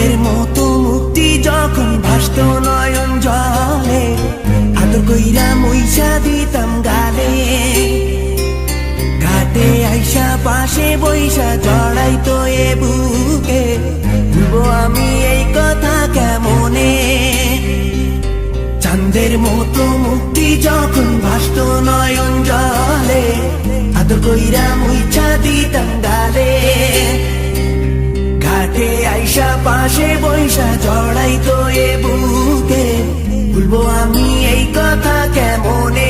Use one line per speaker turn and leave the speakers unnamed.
চাঁদের মতো মুক্তি যখন ভাসত নয়ন জলে, আদর কইরা মইসা দিতাম গালে। ঘাটে আইসা, পাশে বইসা জড়াই তো এ বুকে। আমি এই কথা কেমনে? চাঁদের মতো মুক্তি যখন ভাসত নয়ন জলে, আদর কইরা মুইছা দিতাম গালে। আইসা পাশে বৈশা জড়াই তো এ বুকে। বলব আমি এই কথা কেমনে?